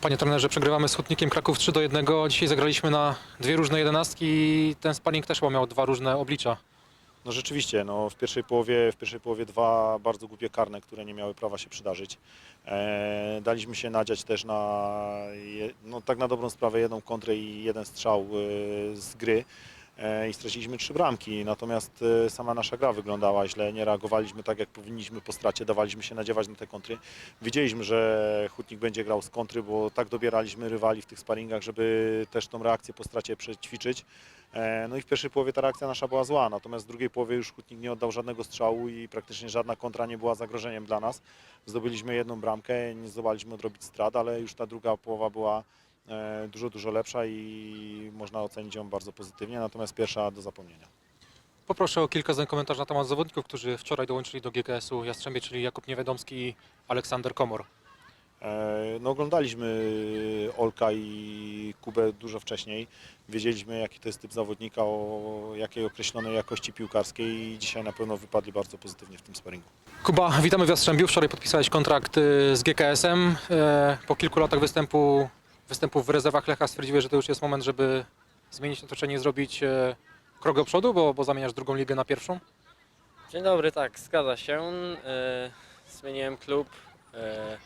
Panie trenerze, przegrywamy z Hutnikiem Kraków 3 do 1. Dzisiaj zagraliśmy na dwie różne jedenastki i ten sparring też miał dwa różne oblicza. No rzeczywiście, no w pierwszej połowie, w pierwszej połowie dwa bardzo głupie karne, które nie miały prawa się przydarzyć. E, daliśmy się nadziać też na, je, no tak na dobrą sprawę, jedną kontrę i jeden strzał e, z gry i straciliśmy trzy bramki. Natomiast e, sama nasza gra wyglądała źle, nie reagowaliśmy tak jak powinniśmy po stracie, dawaliśmy się nadziewać na te kontry. Wiedzieliśmy, że Hutnik będzie grał z kontry, bo tak dobieraliśmy rywali w tych sparingach, żeby też tą reakcję po stracie przećwiczyć. E, No i w pierwszej połowie ta reakcja nasza była zła, natomiast w drugiej połowie już Hutnik nie oddał żadnego strzału i praktycznie żadna kontra nie była zagrożeniem dla nas. Zdobyliśmy jedną bramkę, nie zdołaliśmy odrobić strat, ale już ta druga połowa była e, dużo, dużo lepsza i można ocenić ją bardzo pozytywnie, natomiast pierwsza do zapomnienia. Poproszę o kilka zdań komentarzy na temat zawodników, którzy wczoraj dołączyli do GKS-u Jastrzębie, czyli Jakub Niewiadomski i Aleksander Komor. E, No, oglądaliśmy Olka i Kubę dużo wcześniej. Wiedzieliśmy, jaki to jest typ zawodnika, o jakiej określonej jakości piłkarskiej i dzisiaj na pewno wypadli bardzo pozytywnie w tym sparingu. Kuba, witamy w Jastrzębiu. Wczoraj podpisałeś kontrakt y, z GKS-em. E, Po kilku latach występu, występów w rezerwach Lecha stwierdziłeś, że to już jest moment, żeby zmienić otoczenie i zrobić e, krok do przodu, bo, bo zamieniasz drugą ligę na pierwszą. Dzień dobry, tak, zgadza się. E, zmieniłem klub, e,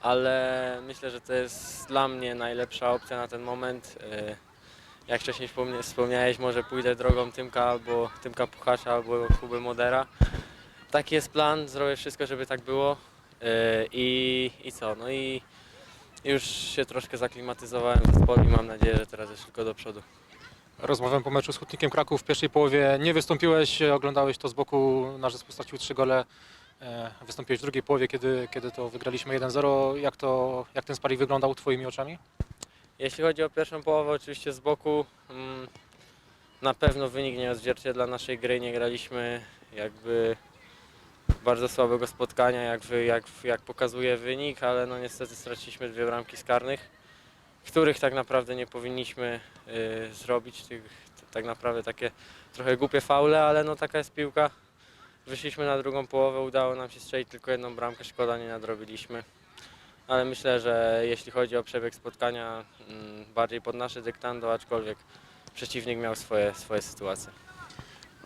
ale myślę, że to jest dla mnie najlepsza opcja na ten moment. Jak wcześniej wspomniałeś, może pójdę drogą Tymka albo Tymka Puchacza albo Kuby Modera. Taki jest plan, zrobię wszystko, żeby tak było. I, I co? No i już się troszkę zaklimatyzowałem w zespole i mam nadzieję, że teraz jest tylko do przodu. Rozmawiam po meczu z Hutnikiem Kraków. W pierwszej połowie nie wystąpiłeś, oglądałeś to z boku, nasz zespół stracił trzy gole. E, Wystąpiłeś w drugiej połowie, kiedy, kiedy to wygraliśmy 1-0. Jak, to, jak ten sparring wyglądał Twoimi oczami? Jeśli chodzi o pierwszą połowę, oczywiście z boku mm, na pewno wynik nie odzwierciedla naszej gry. Nie graliśmy jakby bardzo słabego spotkania, jak, wy, jak, jak pokazuje wynik, ale no niestety straciliśmy dwie bramki z karnych, których tak naprawdę nie powinniśmy y, zrobić. Tych, tak naprawdę takie trochę głupie faule, ale no taka jest piłka. Wyszliśmy na drugą połowę, udało nam się strzelić tylko jedną bramkę, szkoda nie nadrobiliśmy ale myślę, że jeśli chodzi o przebieg spotkania, mm, bardziej pod nasze dyktando, aczkolwiek przeciwnik miał swoje, swoje sytuacje.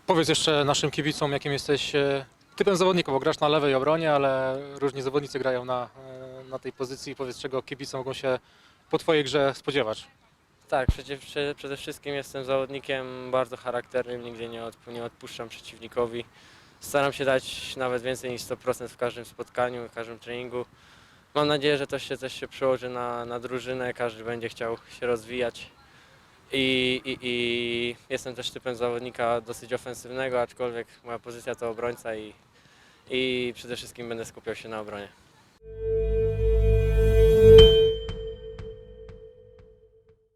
Powiedz jeszcze naszym kibicom, jakim jesteś e, typem zawodnika, bo grasz na lewej obronie, ale różni zawodnicy grają na, e, na tej pozycji. Powiedz, czego kibice mogą się po Twojej grze spodziewać. Tak, przede, prze- przede wszystkim jestem zawodnikiem bardzo charakternym, nigdzie nie, odp- nie odpuszczam przeciwnikowi. Staram się dać nawet więcej niż 100% w każdym spotkaniu, w każdym treningu. Mam nadzieję, że to się też się przełoży na, na drużynę, każdy będzie chciał się rozwijać. I, i, I jestem też typem zawodnika dosyć ofensywnego, aczkolwiek moja pozycja to obrońca i, i przede wszystkim będę skupiał się na obronie.